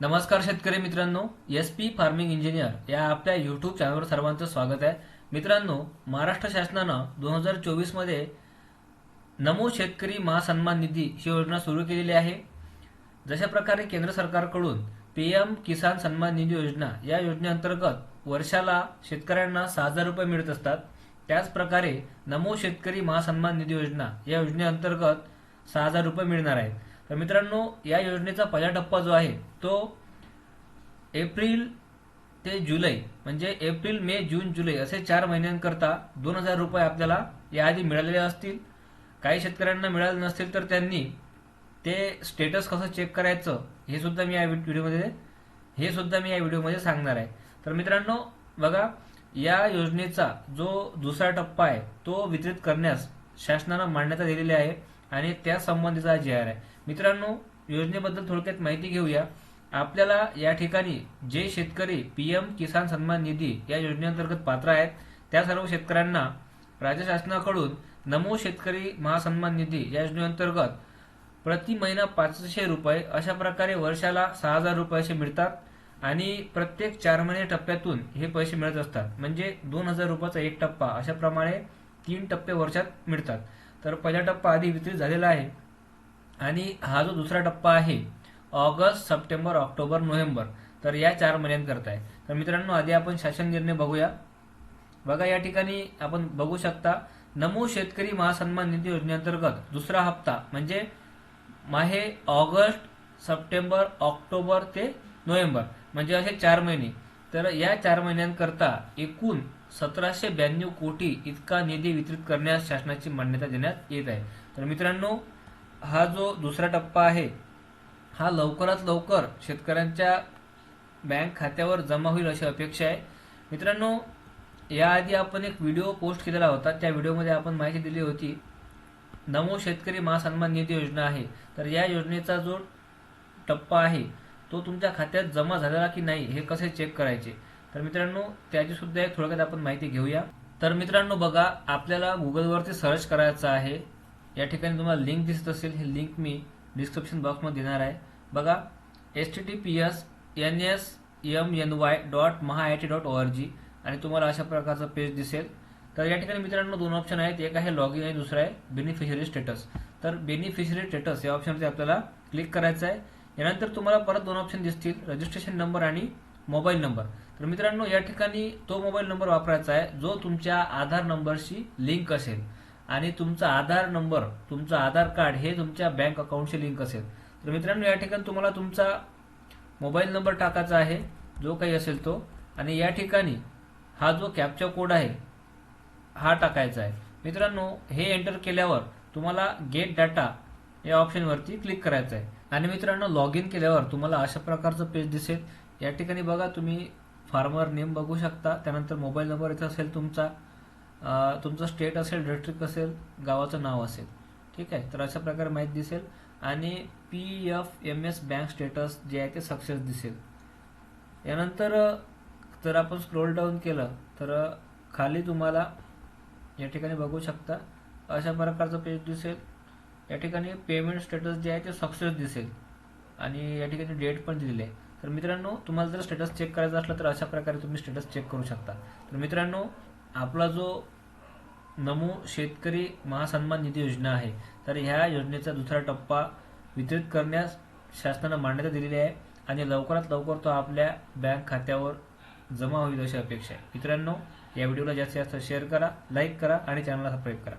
नमस्कार शेतकरी मित्रांनो एस पी फार्मिंग इंजिनियर या आपल्या युट्यूब चॅनलवर सर्वांचं स्वागत आहे. मित्रांनो महाराष्ट्र शासनानं दोन हजार चोवीसमध्ये नमो शेतकरी महासन्मान निधी ही योजना सुरू केलेली आहे. जशा प्रकारे केंद्र सरकारकडून पीएम किसान सन्मान निधी योजना या योजनेअंतर्गत वर्षाला शेतकऱ्यांना सहा हजार रुपये मिळत असतात. त्याच प्रकारे नमो शेतकरी महासन्मान निधी योजना या योजनेअंतर्गत सहा हजार रुपये मिळणार आहेत. तर मित्रांनो या योजनेचा पहिला टप्पा जो आहे तो एप्रिल ते जुलै म्हणजे एप्रिल मे जून जुलै असे चार महिन्यांकरता दोन हजार रुपये आपल्याला याआधी मिळालेले असतील. काही शेतकऱ्यांना मिळाले नसतील तर त्यांनी ते स्टेटस कसं चेक करायचं हे सुद्धा मी या व्हिडिओमध्ये हे सुद्धा मी या व्हिडिओमध्ये सांगणार आहे. तर मित्रांनो बघा या योजनेचा जो दुसरा टप्पा आहे तो वितरित करण्यास शासनानं मान्यता दिलेली आहे आणि त्या संबंधीचा जी आर आहे. मित्रांनो योजनेबद्दल थोडक्यात माहिती घेऊया. आपल्याला या ठिकाणी जे शेतकरी पी एम किसान सन्मान निधी या योजनेअंतर्गत पात्र आहेत त्या सर्व शेतकऱ्यांना राज्य शासनाकडून नमो शेतकरी महासन्मान निधी या योजनेअंतर्गत प्रति महिना पाचशे रुपये अशा प्रकारे वर्षाला सहा हजार रुपये असे मिळतात आणि प्रत्येक चार महिने टप्प्यातून हे पैसे मिळत असतात. म्हणजे दोन हजार रुपयाचा एक टप्पा अशाप्रमाणे तीन टप्पे वर्षात मिळतात. तर पहिला टप्पा आधी वितरित झालेला आहे. आणि हा जो दुसरा टप्पा आहे ऑगस्ट सप्टेंबर ऑक्टोबर नोव्हेंबर तर या चार महिन्यांकरता आहे तर मित्रांनो आधी आपण शासन निर्णय बघूया. बघा या ठिकाणी आपण बघू शकता नमो शेतकरी महासन्मान निधी योजनेअंतर्गत दुसरा हप्ता म्हणजे माहे ऑगस्ट सप्टेंबर ऑक्टोबर ते नोव्हेंबर म्हणजे असे चार महिने. तर या चार महिन्यांकरता एकूण सतराशे ब्याण्णव कोटी इतका निधी वितरित करण्यास शासनाची मान्यता देण्यात येत आहे. तर मित्रांनो हा जो दुसरा टप्पा आहे हा लवकरात लवकर शेतकऱ्यांच्या बँक खात्यावर जमा होईल अशी अपेक्षा आहे. मित्रांनो याआधी आपण एक व्हिडिओ पोस्ट केलेला होता. त्या व्हिडिओमध्ये आपण माहिती दिली होती नमो शेतकरी महासन्मान निधी योजना आहे. तर या योजनेचा जो टप्पा आहे तो तुमच्या खात्यात जमा झालेला की नाही हे कसे चेक करायचे? तर मित्रांनो त्याची सुद्धा एक थोडक्यात आपण माहिती घेऊया. तर मित्रांनो बघा आपल्याला गुगलवरती सर्च करायचं आहे. या ठिकाणी तुम्हाला लिंक दिसत असेल. ही लिंक मी डिस्क्रिप्शन बॉक्समध्ये देणार आहे. बघा S T T P S N S M N Y dot Maha I T dot O R G आणि तुम्हाला अशा प्रकारचं पेज दिसेल. तर या ठिकाणी मित्रांनो दोन ऑप्शन आहेत. एक आहे लॉग इन आणि दुसरं आहे बेनिफिशरी स्टेटस तर बेनिफिशरी स्टेटस या ऑप्शनवरती आपल्याला क्लिक करायचं आहे. यानंतर तुम्हाला परत दोन ऑप्शन दिसतील. रजिस्ट्रेशन नंबर आणि मोबाईल नंबर तर मित्रांनो या ठिकाणी तो मोबाईल नंबर वापरायचा आहे. जो तुमच्या आधार नंबरशी लिंक असेल. आणि तुमचा आधार नंबर तुमचं आधार कार्ड हे तुमच्या बँक अकाउंटशी लिंक असेल. तर मित्रांनो या ठिकाणी तुम्हाला तुमचा मोबाईल नंबर टाकायचा आहे जो काही असेल तो. आणि या ठिकाणी हा जो कॅप्चा कोड आहे हा टाकायचा आहे. मित्रांनो हे एंटर केल्यावर तुम्हाला गेट डाटा या ऑप्शनवरती क्लिक करायचं आहे. आणि मित्रांनो लॉग इन केल्यावर तुम्हाला अशा प्रकारचं पेज दिसेल. या ठिकाणी बघा तुम्ही फार्मर नेम बघू शकता. त्यानंतर मोबाईल नंबर इथं असेल तुमचा. तुमचं स्टेट असेल डिस्ट्रिक्ट असेल गावाचं नाव असेल. ठीक आहे? तर अशा प्रकारे माहिती दिसेल. आणि P F M S bank status जे आहे ते सक्सेस दिसेल. यानंतर जर आपण स्क्रोल डाऊन केलं तर खाली तुम्हाला या ठिकाणी बघू शकता. अशा प्रकारचं पेज दिसेल. या ठिकाणी पेमेंट स्टेटस जे आहे ते सक्सेस दिसेल. आणि या ठिकाणी डेट पण दिलेली आहे. तर मित्रांनो तुम्हाला जर स्टेटस चेक करायचं असला तर अशा प्रकारे तुम्ही स्टेटस चेक करू शकता. तर मित्रांनो आपला जो नमो शेतकरी महासन्मान निधी योजना आहे. तर ह्या योजनेचा दुसरा टप्पा वितरित करण्यास शासनानं मान्यता दिलेली आहे आणि लवकरात लवकर तो आपल्या बँक खात्यावर जमा होईल अशी अपेक्षा आहे. मित्रांनो या व्हिडिओला जास्तीत जास्त शेअर करा लाईक करा आणि चॅनलला सबस्क्राईब करा.